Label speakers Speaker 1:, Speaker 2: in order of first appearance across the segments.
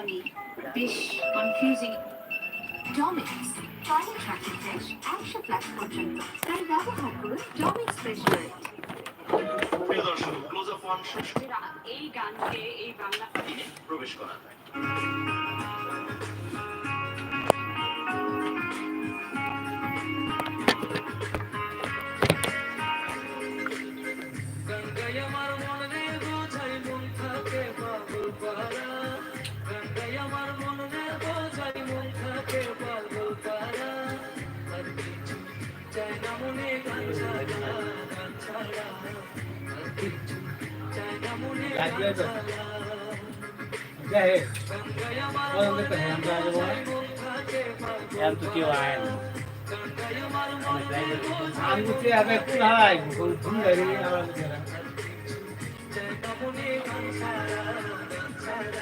Speaker 1: জানি বেশ কনফিউজিং ডমিক্স টয়লেট ট্র্যাকিং ফ্রেশ একশো ফ্ল্যাট পর্যন্ত তাই ব্যবহার করুন ডমিক্স ফ্রেশ এই গানকে এই বাংলা
Speaker 2: প্রবেশ করা
Speaker 3: ना
Speaker 4: গঙ্গাই আমার মনে বোঝাই
Speaker 3: আমি বুঝছি আগে কোন হারাই ভুল লাগে আমরা না
Speaker 4: না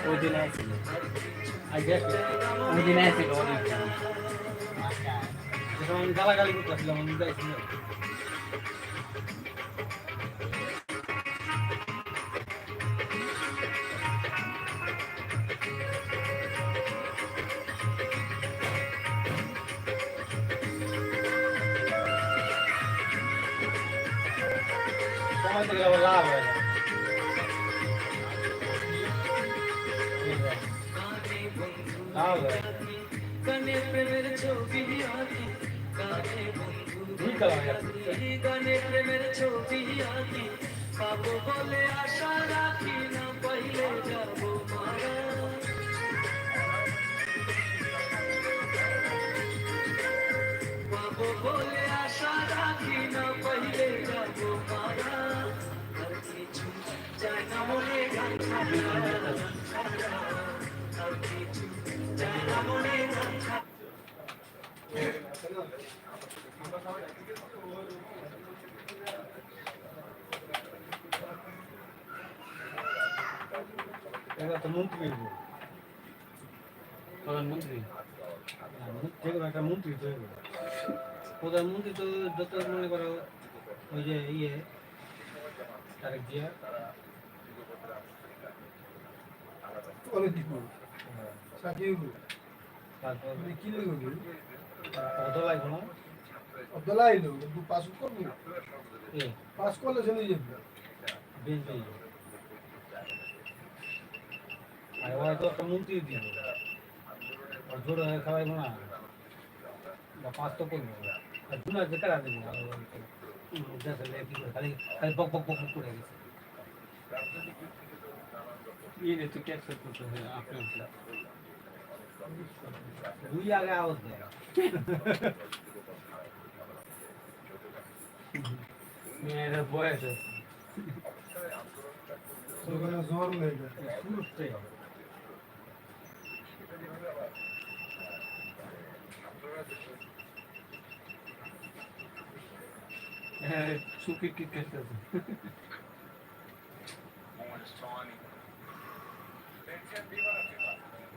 Speaker 3: ওই দিন আইছিল ওই দিন আইছিল ওই দিন গালাগালি করতেছিলাম সময় থেকে আবার লাভ হয় না লাভ হয়
Speaker 4: গানে প্রেমের ছবি আঁকি পাবো বলে আশা রাখি না পাইলে যাব মারা পাবো বলে আশা রাখি না পাইলে যাব মারা
Speaker 3: এটা তো মন্ত্রী
Speaker 5: প্রধানমন্ত্রী?
Speaker 3: একটা মন্ত্রী তো। প্রধানমন্ত্রী তো যত মনে করো ওই যে ইয়ে তারেক জিয়া।
Speaker 6: অনেক দিব মানে কি লইব
Speaker 3: কত লাগবে না
Speaker 6: আব্দুল্লাহ আইলো কিন্তু চলে যাবে।
Speaker 3: বিএনপি। আর ওরা তো একটা মন্ত্রী দিব। আর জোর হয়ে খাওয়াইবো না। বা পাঁচ তো করব। আর দুনা যে কারা দেবো খালি খালি বক বক বক করে গেছে।
Speaker 5: ये नहीं तो कैसे करते हैं आपने
Speaker 3: দুই আগে আওয়াজ দেয়
Speaker 5: मेरा बॉयस है
Speaker 6: ওখানে জোর নেই
Speaker 3: শুরুতে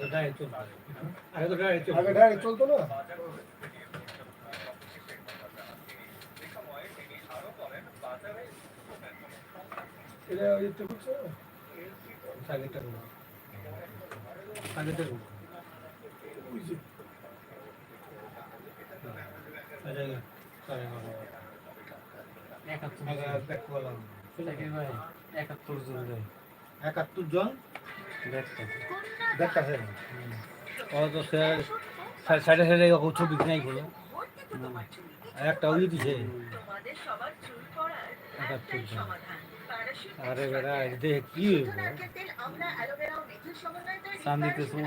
Speaker 3: তো চলতো আগে তো ডাইরেক্ট
Speaker 6: আগে
Speaker 3: চলতো
Speaker 6: ডাইরেক্ট চলতো না এটা ওই যে
Speaker 3: আরে সরি
Speaker 5: একাত্তর
Speaker 3: আগে ব্যাক করলাম
Speaker 5: সেকেন্ড একাত্তর জন।
Speaker 3: দেখতেছে ও তো সে সাইডে সাইডে ছবি নাই করল একটা ওই দিছে। আরে বেড়া দেখ কি হইব?
Speaker 5: চান্দিতে
Speaker 1: প্যারাশুট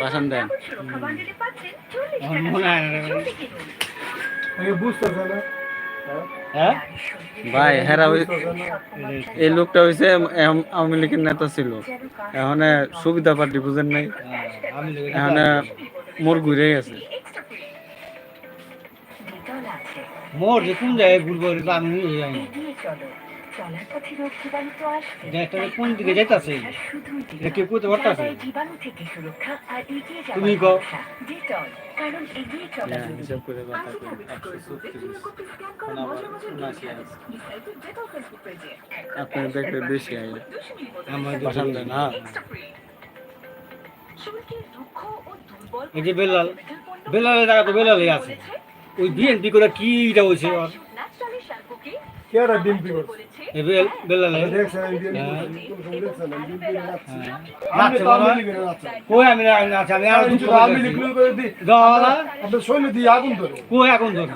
Speaker 5: বাসান দেন।
Speaker 3: হয় হ্যাঁ?
Speaker 5: ভাই হেরা এই লোকটা হইছে এম- আওয়ামী লীগের নেতা ছিল। এখন সুবিধা পার্টি বুঝেন নাই। এখন মোর ঘুরে গেছে
Speaker 3: মোর যে কোন জায়গায় ঘুরবো আমি জানি
Speaker 1: চলার জীবাণু তো আসবে।
Speaker 3: কোন দিকে যাইতাছে এটা কেউ কইতে পারতাছে?
Speaker 1: জীবাণু থেকে সুরক্ষা আর এগিয়ে যাওয়ার
Speaker 3: তুমি।
Speaker 1: কারণ এগিয়ে চলা। বিস্তারিত ডেটল
Speaker 5: আপনার দেখলে বেশি আইলে
Speaker 3: আমার
Speaker 1: ও দুর্বল
Speaker 3: এই যে বেলাল বেলালের জায়গা তো বেলালই আছে। ওই বিএনপি করে কি এটা হয়েছে? ওর
Speaker 6: কে আর ডিম পিবল
Speaker 3: হ্যাঁ। কই আমি আমি আর
Speaker 6: শৈলে দিয়ে আগুন ধরে
Speaker 3: কই এখন ধরে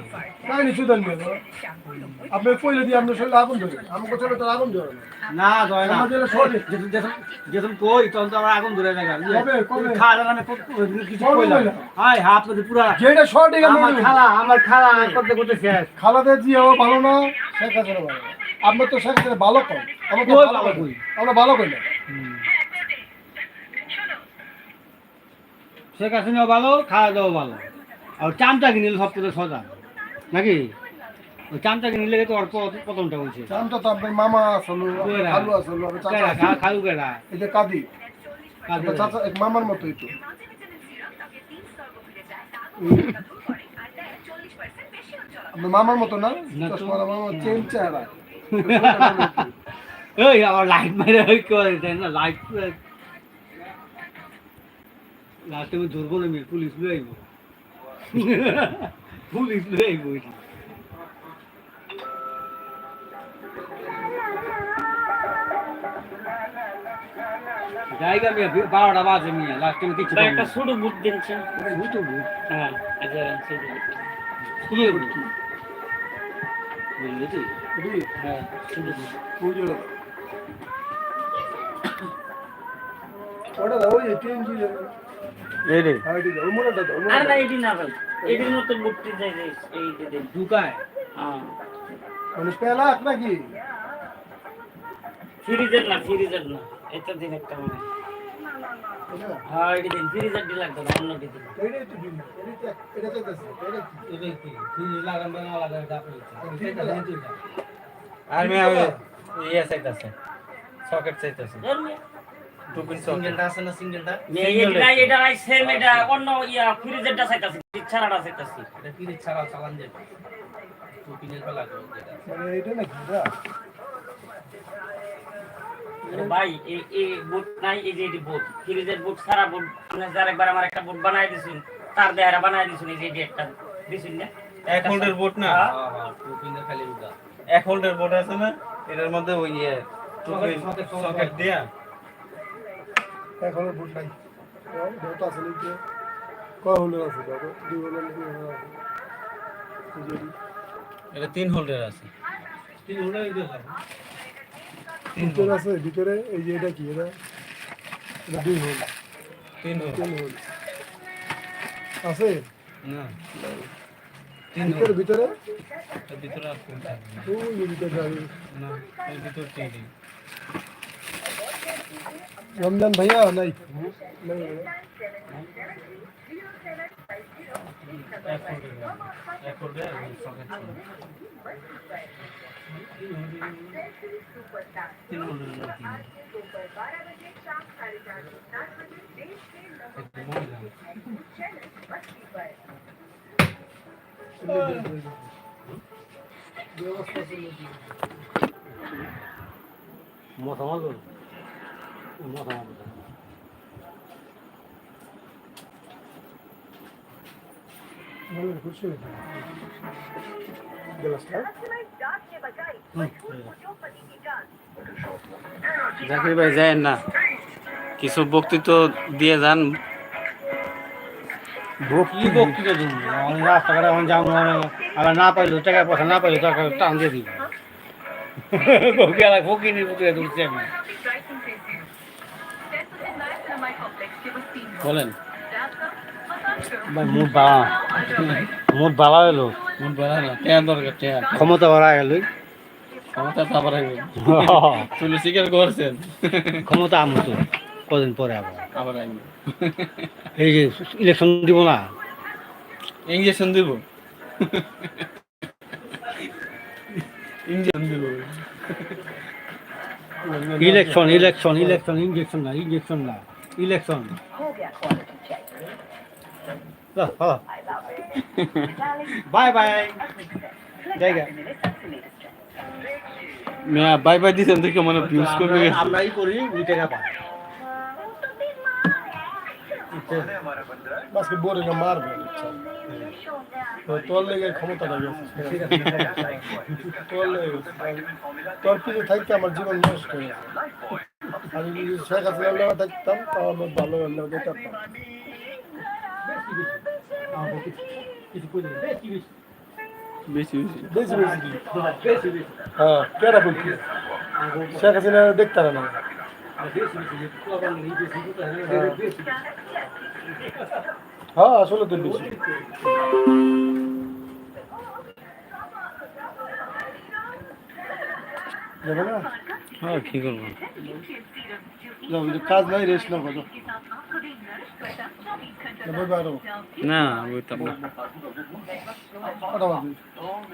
Speaker 6: তাই নি সুদান আপনি কইলে দিয়ে আপনার শৈলে আগুন ধরে আমাকে ছোট তো আগুন ধরে না
Speaker 3: না ধরে না কই তখন তো আমার আগুন ধরে? আমি কিছু কইলাম হাই হাত পুরা
Speaker 6: যেটা
Speaker 3: আমার খালা আমার খালা করতে করতে শেষ
Speaker 6: খালাদের জিয়াও ভালো না শেখ হাসিনা ভালো না আপনার তো হাসিনা ভালো কম আমরা তো ভালো কই? আমরা ভালো কই না।
Speaker 3: শেখ হাসিনাও ভালো খাওয়া দাওয়া ভালো। আর চামচা কিনিল সব সজা। নাকি? ওই চামচা কিনিলে তো অল্প প্রথমটা হয়েছে
Speaker 6: চামটা তো আপনার মামা আসলো। খালু আসলো
Speaker 3: কেরা। খালু কেরা
Speaker 6: এই যে কাদি। চাচা মামার মতোই তো আপনার মামার মতো না?
Speaker 3: তো।
Speaker 6: চেন চেহারা।
Speaker 3: এই আবার লাইট মারে ওই করে দেয় না লাইট লাস্টে আমি ধরবো না আমি পুলিশ লয়ে আইব। পুলিশ লয়ে আইব জায়গা মিয়া বারোটা বাজে মিয়া লাস্টে আমি কিছু
Speaker 7: একটা ছোট বুট দিনছে ছোট বুট?
Speaker 3: তুই
Speaker 7: হ্যাঁ
Speaker 6: কি
Speaker 7: ফ্রিজের না ফ্রিজের না। এটা দিন একটা মানে। হ্যাঁ এটি দিন ফ্রিজের দি লাগবে না? অন্য দিন
Speaker 6: এইটাই তো দিন এটা এটা চাইতেছে এটা কি?
Speaker 3: এটা কি তুই লাগান না লাগান এটা লেন্টু না
Speaker 5: আর আমি আমি ইয়ে চাইতাছে সকেট চাইতাছে। টুপিন সকেট
Speaker 3: সিঙ্গেলটা আছে না সিঙ্গেলটা
Speaker 7: এটা এটা সেম এটা অন্য ইয়া ফ্রিজেরটা ছাড়াটা
Speaker 3: এটা কি ছাড়া চালান যাবে টুপিনের বেলা যেটা।
Speaker 6: মানে এটা নাকি
Speaker 7: ভাই এই এই বুট নাই এই যে এটি বুট ফ্রিজের বুট সারা বুট আরেকবার আমার একটা বুট বানাই দিছুন তার দেহারা বানাই দিছুন এই যে এটি একটা দিছুন না?
Speaker 5: এক হোল্ডের বোট না?
Speaker 7: হ্যাঁ।
Speaker 3: হ্যাঁ হ্যাঁ খালি উদা
Speaker 5: এক হোল্ডের বোট আছে না? এটার মধ্যে ওই ইয়ে. সকেট দিয়া।
Speaker 6: এখন বুট নাই। দোটা আছে নাকি কয় হলো আছে? দুই হলো নাকি আছে।
Speaker 5: এটা তিন হোল্ডের আছে।
Speaker 3: তিন উড়াই দিও স্যার
Speaker 6: ভিতরে আছে ভিতরে এই যে এটা কি এটা? এটা দুই হোল
Speaker 5: তিন হোল্ড
Speaker 6: তিন হোল আছে?
Speaker 5: না।
Speaker 6: ভিতরে ভিতরে?
Speaker 5: এর ভিতরে আর কোনটা
Speaker 6: ওই যে ভিতরে যাবে
Speaker 5: না এর ভিতর তিনটি
Speaker 6: রমজান ভাইয়া নাই। নাই।
Speaker 5: এক হোল্ডের এক হোল্ডের সকেট তিন হোল্ডের তিন
Speaker 3: একটু মহিলা
Speaker 6: ব্যবস্থা ছিল
Speaker 3: মশা মারলো মশা মারলো
Speaker 6: ভালো খুশি গ্লাসটা?
Speaker 5: জাকির ভাই যায় না। কিছু বক্তৃত্ব দিয়ে যান।
Speaker 3: কি বক্তৃতা আমি রাস্তাঘাটে এখন যাব আবার না পাইলো টাকা পয়সা না পাইলো টাকা টান দিয়ে দিব। বকিয়ালা ফকিনি বক্তৃতা তুলছি আমি।
Speaker 5: বলেন।
Speaker 3: মুড বাড়া মুড বাড়া এলো।
Speaker 5: না দরকার টেয়ার
Speaker 3: ক্ষমতা বাড়া গেল
Speaker 5: ক্ষমতা তুলে স্বীকার করছেন
Speaker 3: ক্ষমতা আমো তো কদিন পরে আবার
Speaker 5: আবার আইবে
Speaker 3: এই যে ইলেকশন দিব না?
Speaker 5: ইঞ্জেকশন দিব। ইঞ্জেকশন দিব।
Speaker 3: ইলেকশন ইলেকশন ইলেকশন ইঞ্জেকশন না ইঞ্জেকশন না ইলেকশন বাই বাই জায়গা
Speaker 5: মেয়া বাই বাই দিছেন দেখে মনে ভিউজ করবে
Speaker 3: আমরাই করি দুই টাকা পাই।
Speaker 6: বোরে না মারবে তো তোর লেগে গেছে তোর থাকতে আমার জীবন নষ্ট হয়ে আমি যদি শেখ হাসিনার থাকতাম ভালো
Speaker 3: বেশি বেশি
Speaker 5: বেশি বেশি
Speaker 6: বেশি বেশি কি? হ্যাঁ কেটা বলছি শেখ হাসিনা দেখতে না
Speaker 3: বেশি বেশি বেশি বেশি
Speaker 6: হ্যাঁ আসলে তো বেশি যাবে না
Speaker 5: হ্যাঁ কি করব
Speaker 6: যাও, ওই যে কাজ নাই রেস্ট না কত যাবে আরও
Speaker 5: না বুঝতাম না।
Speaker 6: কটা বাজে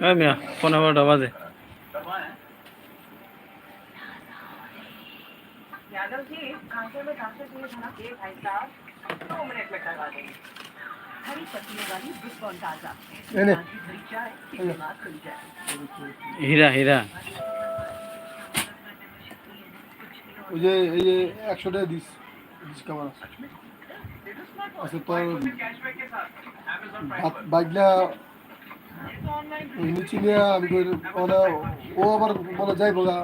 Speaker 5: হ্যাঁ মিয়া পনেরো বারোটা বাজে।
Speaker 6: এনে
Speaker 5: হীরা হীরা।
Speaker 6: ওই যে এই যে একশো টাকা দিস দিস কেমন আছে আচ্ছা তোর ওই নিচে নিয়ে আমি ওরা, ও আবার বলে, যাই বলা,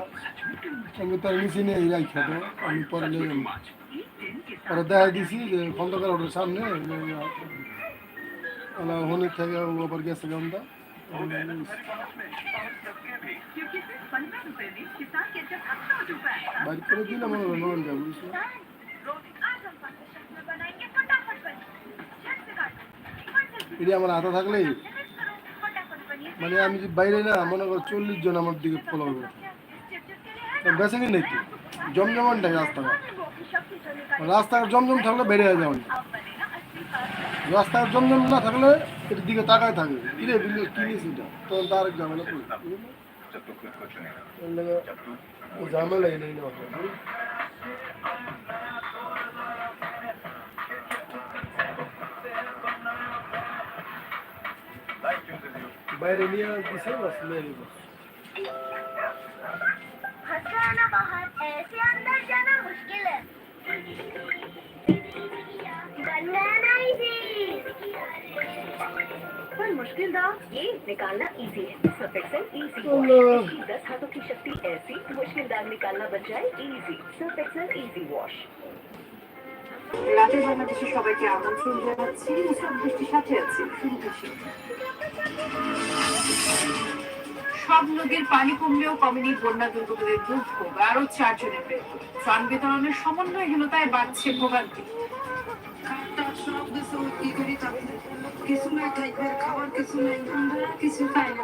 Speaker 6: আমি তার নিচে নিয়ে যাই খেতে আমি পরে নিয়ে যাব। পরে দেখা দিছি যে খন্দকার ওটার সামনে ওলা হনে থেকে ও আবার গেছে বাড়ি করে দিলাম এটি আমার হাতে থাকলেই। মানে আমি যে বাইরে না মনে করো চল্লিশ জন আমার দিকে ফলো করবে। বেছে নি নাকি জমজমান থাকে রাস্তাঘাট? রাস্তাঘাট জমজম থাকলে বেড়ে যাওয়া রাস্তাঘাট জমজম না থাকলে এটির দিকে তাকায় থাকে। কিরে বিলে কিনিস এটা? তখন তার এক ঝামেলা পড়ে এর লাগে ও ঝামেলা নেই না। Bayram niye aldıysa bas, meri bas.
Speaker 8: हंसाना ऐसे अंदर जाना मुश्किल है।
Speaker 1: पर मुश्किल था। ये निकालना इजी है। सर्फ इजी दस हाथों की शक्ति ऐसी मुश्किल दाग निकालना बन इजी सर्फ इजी वॉश রাতের বাংলাদেশে সবাইকে আমন্ত্রণ জানাচ্ছি। মুসলিম দৃষ্টির সাথে আছি। শুরু করছি। সব নদীর পানি কমলেও কমেনি বন্যা দুর্গতদের দুর্ভোগ আরও চারজনের মৃত্যু। ত্রাণ বিতরণের সমন্বয়হীনতায় বাড়ছে ভোগান্তি। কিছু না খাইবার খাবার কিছু নাই কিছু খাই না